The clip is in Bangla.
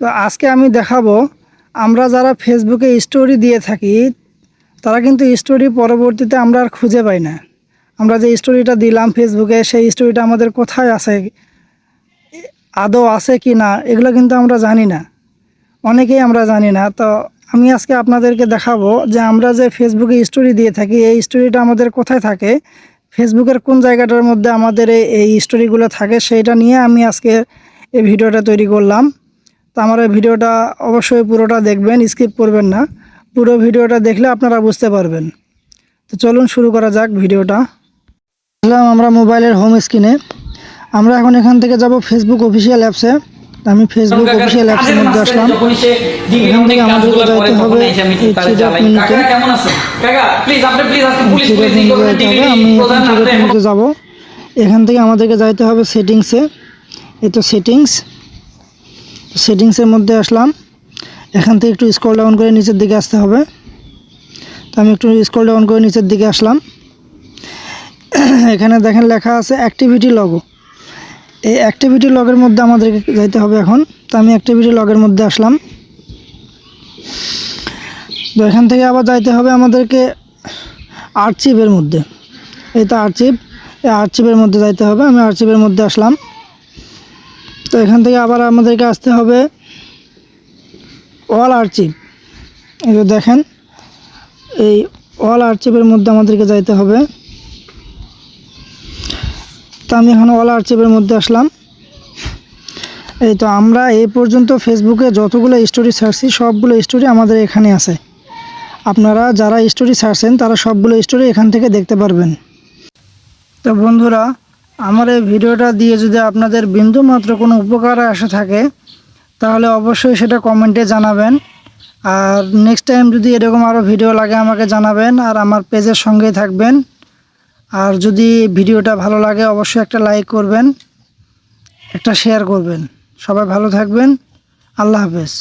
তো আজকে আমি দেখাবো, আমরা যারা ফেসবুকে স্টোরি দিয়ে থাকি, তারা কিন্তু স্টোরি পরবর্তীতে আমরা আর খুঁজে পাই না। আমরা যে স্টোরিটা দিলাম ফেসবুকে সেই স্টোরিটা আমাদের কোথায় আছে, আদৌ আছে কি না, এগুলো কিন্তু আমরা জানি না। অনেকেই আমরা জানি না। তো আমি আজকে আপনাদেরকে দেখাবো যে আমরা যে ফেসবুকে স্টোরি দিয়ে থাকি, এই স্টোরিটা আমাদের কোথায় থাকে ফেসবুকের কোন জায়গাটার মধ্যে আমাদের এই এই স্টোরিগুলো থাকে, সেইটা নিয়ে আমি আজকে এই ভিডিওটা তৈরি করলাম। তো আমার এই ভিডিওটা অবশ্যই পুরোটা দেখবেন স্কিপ করবেন না। পুরো ভিডিওটা দেখলে আপনারা বুঝতে পারবেন। তো চলুন শুরু করা যাক ভিডিওটা। আসলাম আমরা মোবাইলের হোম স্ক্রিনে আমরা এখন এখান থেকে যাব ফেসবুক অফিসিয়াল অ্যাপসে আমি ফেসবুক অফিসিয়াল অ্যাপসের মধ্যে আসলাম। এখান থেকে আমাদেরকে যাইতে হবে আমি যাব এখান থেকে আমাদেরকে যাইতে হবে সেটিংসে এ। তো সেটিংস সেটিংসের মধ্যে আসলাম। এখান থেকে একটু স্ক্রল ডাউন করে নিচের দিকে আসতে হবে। তো আমি একটু স্ক্রল ডাউন করে নিচের দিকে আসলাম। এখানে দেখেন লেখা আছে অ্যাক্টিভিটি লগো এই অ্যাক্টিভিটি লগের মধ্যে আমাদেরকে যাইতে হবে এখন। তো আমি অ্যাক্টিভিটি লগের মধ্যে আসলাম। তো এখান থেকে আবার যাইতে হবে আমাদেরকে আর্চিভের মধ্যে। এই তো আর্চিভ এই আর্চিভের মধ্যে যাইতে হবে। আমি আর্চিভের মধ্যে আসলাম। তো এখান থেকে আবার আমাদেরকে আসতে হবে অল আর্চিভ এই যে দেখেন, এই অল আর্চিভের মধ্যে আমাদেরকে যাইতে হবে। তো আমি এখন অল আর্চিভের মধ্যে আসলাম। এই তো আমরা এই পর্যন্ত ফেসবুকে যতগুলো স্টোরি ছাড়ছি, সবগুলো স্টোরি আমাদের এখানে আছে। আপনারা যারা স্টোরি ছাড়ছেন, তারা সবগুলো স্টোরি এখান থেকে দেখতে পারবেন। তো বন্ধুরা আমার এই ভিডিওটা দিয়ে যদি আপনাদের বিন্দু মাত্র কোনো উপকার আসে থাকে, তাহলে অবশ্যই সেটা কমেন্টে জানাবেন। আর নেক্সট টাইম যদি এরকম আরও ভিডিও লাগে, আমাকে জানাবেন আর আমার পেজের সঙ্গেই থাকবেন। আর যদি ভিডিওটা ভালো লাগে, অবশ্যই একটা লাইক করবেন, একটা শেয়ার করবেন। সবাই ভালো থাকবেন। আল্লাহ হাফেজ।